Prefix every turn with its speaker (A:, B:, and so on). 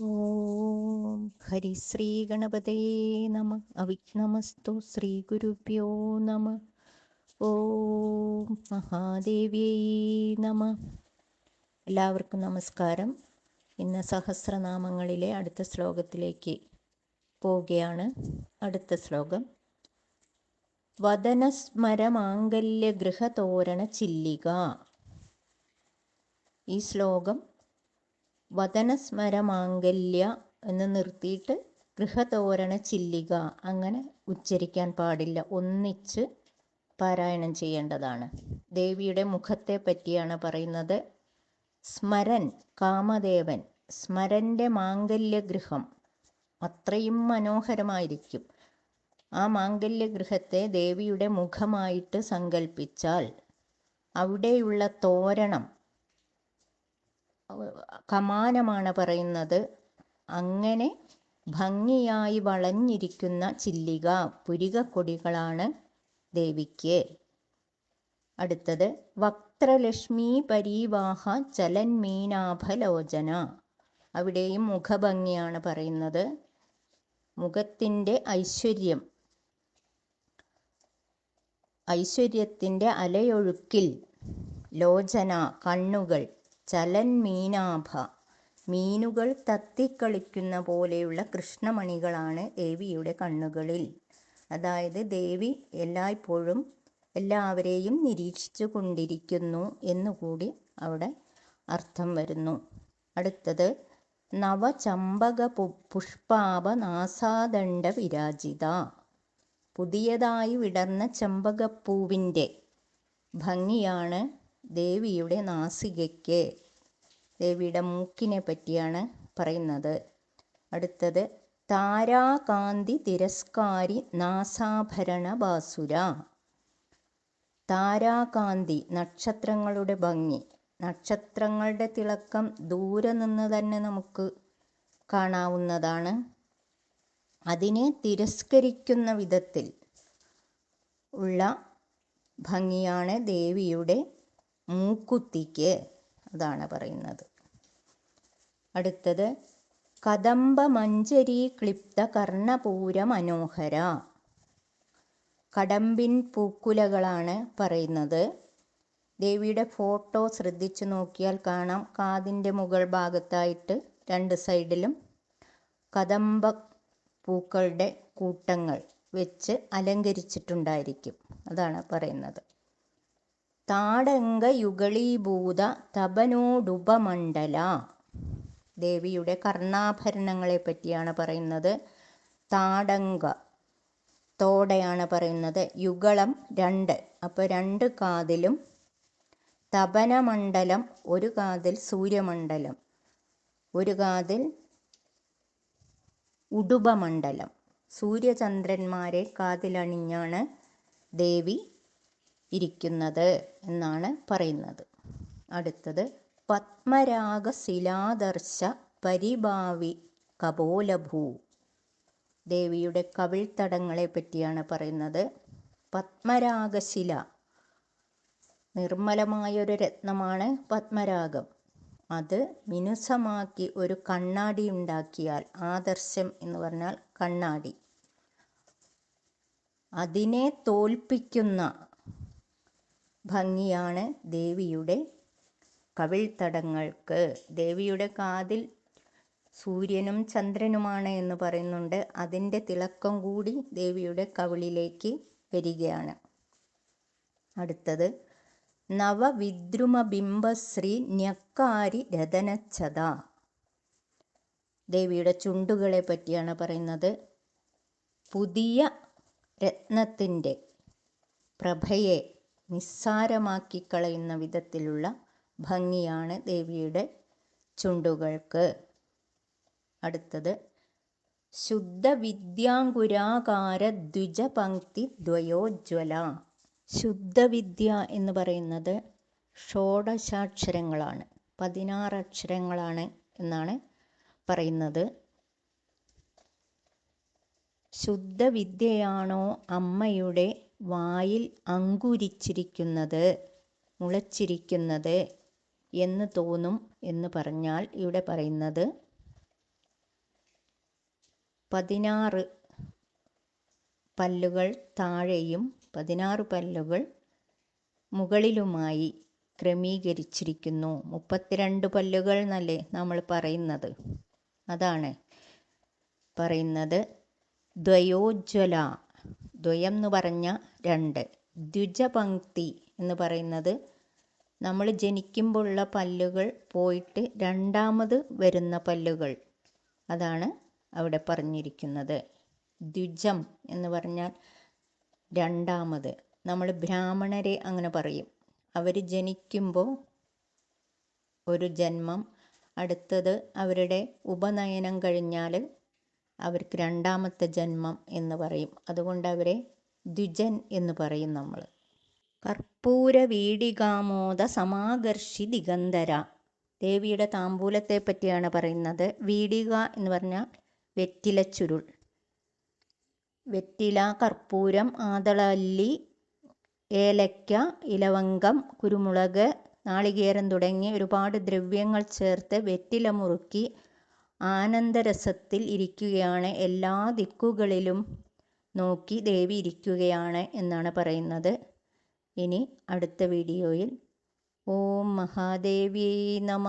A: ഓം ഹരി ശ്രീ ഗണപതേ നമ. അവിഘ്നമസ്തു ശ്രീ ഗുരുഭ്യോ നമ. ഓം മഹാദേവ്യൈ നമ. എല്ലാവർക്കും നമസ്കാരം. ഇന്ന് സഹസ്രനാമങ്ങളിലെ അടുത്ത ശ്ലോകത്തിലേക്ക് പോവുകയാണ്. അടുത്ത ശ്ലോകം. വദനസ്മരമാംഗല്യ ഗൃഹതോരണ ചില്ലിക ഈ ശ്ലോകം വദനസ്മരമാംഗല്യ എന്ന് നിർത്തിയിട്ട് ഗൃഹതോരണ ചില്ലിക അങ്ങനെ ഉച്ചരിക്കാൻ പാടില്ല. ഒന്നിച്ച് പാരായണം ചെയ്യേണ്ടതാണ്. ദേവിയുടെ മുഖത്തെ പറ്റിയാണ് പറയുന്നത്. സ്മരൻ കാമദേവൻ സ്മരന്റെ മാംഗല്യഗൃഹം അത്രയും മനോഹരമായിരിക്കും. ആ മാംഗല്യഗൃഹത്തെ ദേവിയുടെ മുഖമായിട്ട് സങ്കല്പിച്ചാൽ അവിടെയുള്ള തോരണം കമാനമാണ് പറയുന്നത്. അങ്ങനെ ഭംഗിയായി വളഞ്ഞിരിക്കുന്ന ചില്ലിക പുരികക്കൊടികളാണ് ദേവിക്ക്. അടുത്തത് വക്ത്രലക്ഷ്മി പരീവാഹ ചലന്മീനാഭലോചന അവിടെയും മുഖഭംഗിയാണ് പറയുന്നത്. മുഖത്തിന്റെ ഐശ്വര്യം. ഐശ്വര്യത്തിന്റെ അലയൊഴുക്കിൽ ലോചന കണ്ണുകൾ. ചലൻ മീനാഭ. മീനുകൾ തത്തിക്കളിക്കുന്ന പോലെയുള്ള കൃഷ്ണമണികളാണ് ദേവിയുടെ കണ്ണുകളിൽ. അതായത് ദേവി എല്ലായ്പ്പോഴും എല്ലാവരെയും നിരീക്ഷിച്ചു കൊണ്ടിരിക്കുന്നു എന്നുകൂടി അവിടെ അർത്ഥം വരുന്നു. അടുത്തത് നവചമ്പക പുഷ്പാപ നാസാദണ്ഡ വിരാജിത. പുതിയതായി വിടർന്ന ചമ്പകപ്പൂവിന്റെ ഭംഗിയാണ് ദേവിയുടെ നാസികയ്ക്ക് ദേവിയുടെ മൂക്കിനെ പറ്റിയാണ് പറയുന്നത്. അടുത്തത് താരാകാന്തി തിരസ്കാരി നാസാഭരണ ബാസുര. താരാകാന്തി നക്ഷത്രങ്ങളുടെ ഭംഗി. നക്ഷത്രങ്ങളുടെ തിളക്കം ദൂരെ നിന്ന് തന്നെ നമുക്ക് കാണാവുന്നതാണ്. അതിനെ തിരസ്കരിക്കുന്ന വിധത്തിൽ ഉള്ള ഭംഗിയാണ് ദേവിയുടെ മൂക്കുത്തിക്ക് അതാണ് പറയുന്നത്. അടുത്തത് കദംബ മഞ്ചരി ക്ലിപ്ത കർണപൂര മനോഹര. കടമ്പിൻ പൂക്കുലകളാണ് പറയുന്നത്. ദേവിയുടെ ഫോട്ടോ ശ്രദ്ധിച്ചു നോക്കിയാൽ കാണാം. കാതിന്റെ മുകൾ ഭാഗത്തായിട്ട് രണ്ട് സൈഡിലും കദംബ പൂക്കളുടെ കൂട്ടങ്ങൾ വെച്ച് അലങ്കരിച്ചിട്ടുണ്ടായിരിക്കും. അതാണ് പറയുന്നത്. താടങ്ക യുഗളീഭൂത തപനോടുപമണ്ഡല. ദേവിയുടെ കർണാഭരണങ്ങളെ പറ്റിയാണ് പറയുന്നത്. താടങ്ക തോടെയാണ് പറയുന്നത്. യുഗളം രണ്ട്. അപ്പോൾ രണ്ട് കാതിലും തപനമണ്ഡലം ഒരു കാതിൽ സൂര്യമണ്ഡലം ഒരു കാതിൽ ഉടുപമണ്ഡലം. സൂര്യചന്ദ്രന്മാരെ കാതിലണിഞ്ഞാണ് ദേവി ഇരിക്കുന്നത് എന്നാണ് പറയുന്നത്. അടുത്തത് പത്മരാഗ ശിലാദർശ പരിഭാവി കപോലഭൂ. ദേവിയുടെ കവിൾത്തടങ്ങളെ പറ്റിയാണ് പറയുന്നത്. പത്മരാഗശില നിർമ്മലമായൊരു രത്നമാണ് പത്മരാഗം. അത് മിനുസമാക്കി ഒരു കണ്ണാടി ഉണ്ടാക്കിയാൽ ആദർശം എന്ന് പറഞ്ഞാൽ കണ്ണാടി. അതിനെ തോൽപ്പിക്കുന്ന ഭംഗിയാണ് ദേവിയുടെ കവിൾത്തടങ്ങൾക്ക്. ദേവിയുടെ കാതിൽ സൂര്യനും ചന്ദ്രനുമാണ് എന്ന് പറയുന്നുണ്ട്. അതിന്റെ തിളക്കം കൂടി ദേവിയുടെ കവിളിലേക്ക് വരികയാണ്. അടുത്തത് നവവിദ്രുമ നവവിദ്രുമബിംബശ്രീ ഞക്കാരി രതനച്ചത. ദേവിയുടെ ചുണ്ടുകളെ പറ്റിയാണ് പറയുന്നത്. പുതിയ രത്നത്തിന്റെ പ്രഭയെ നിസ്സാരമാക്കി കളയുന്ന വിധത്തിലുള്ള ഭംഗിയാണ് ദേവിയുടെ ചുണ്ടുകൾക്ക്. അടുത്തത് ശുദ്ധ വിദ്യാങ്കുരാകാര ദ്വിജപങ്ക്തി ദ്വയോജ്വല. ശുദ്ധവിദ്യ എന്ന് പറയുന്നത് ഷോഡശാക്ഷരങ്ങളാണ് പതിനാറ് അക്ഷരങ്ങളാണ് എന്നാണ് പറയുന്നത്. ശുദ്ധവിദ്യയാണോ അമ്മയുടെ വായിൽ അങ്കുരിച്ചിരിക്കുന്നത് മുളച്ചിരിക്കുന്നത് എന്ന് തോന്നും എന്ന് പറഞ്ഞാൽ ഇവിടെ പറയുന്നത് പതിനാറ് പല്ലുകൾ താഴെയും പതിനാറ് പല്ലുകൾ മുകളിലുമായി ക്രമീകരിച്ചിരിക്കുന്നു. മുപ്പത്തിരണ്ട് പല്ലുകൾ എന്നല്ലേ നമ്മൾ പറയുന്നത്? അതാണ് പറയുന്നത് ദ്വയോജ്വല. ദ്വയം എന്ന് പറഞ്ഞ രണ്ട്. ദ്വിജപങ്ക്തി എന്ന് പറയുന്നത് നമ്മൾ ജനിക്കുമ്പോഴുള്ള പല്ലുകൾ പോയിട്ട് രണ്ടാമത് വരുന്ന പല്ലുകൾ. അതാണ് അവിടെ പറഞ്ഞിരിക്കുന്നത്. ദ്വിജം എന്ന് പറഞ്ഞാൽ രണ്ടാമത്. നമ്മൾ ബ്രാഹ്മണരെ അങ്ങനെ പറയും. അവർ ജനിക്കുമ്പോൾ ഒരു ജന്മം അടുത്തത് അവരുടെ ഉപനയനം കഴിഞ്ഞാൽ അവർക്ക് രണ്ടാമത്തെ ജന്മം എന്ന് പറയും. അതുകൊണ്ട് അവരെ ദ്വിജൻ എന്ന് പറയും നമ്മൾ കർപ്പൂര വീടികാമോദ സമാകർഷി ദിഗന്ധര. ദേവിയുടെ താമ്പൂലത്തെ പറ്റിയാണ് പറയുന്നത്. വീടിക എന്ന് പറഞ്ഞാൽ വെറ്റില ചുരുൾ. വെറ്റില കർപ്പൂരം ആതളല്ലി ഏലക്ക ഇലവങ്കം കുരുമുളക് നാളികേരം തുടങ്ങി ഒരുപാട് ദ്രവ്യങ്ങൾ ചേർത്ത് വെറ്റില മുറുക്കി ആനന്ദരസത്തിൽ ഇരിക്കുകയാണ്. എല്ലാ ദിക്കുകളിലും നോക്കി ദേവി ഇരിക്കുകയാണ് എന്നാണ് പറയുന്നത്. ഇനി അടുത്ത വീഡിയോയിൽ. ഓം മഹാദേവി നമ.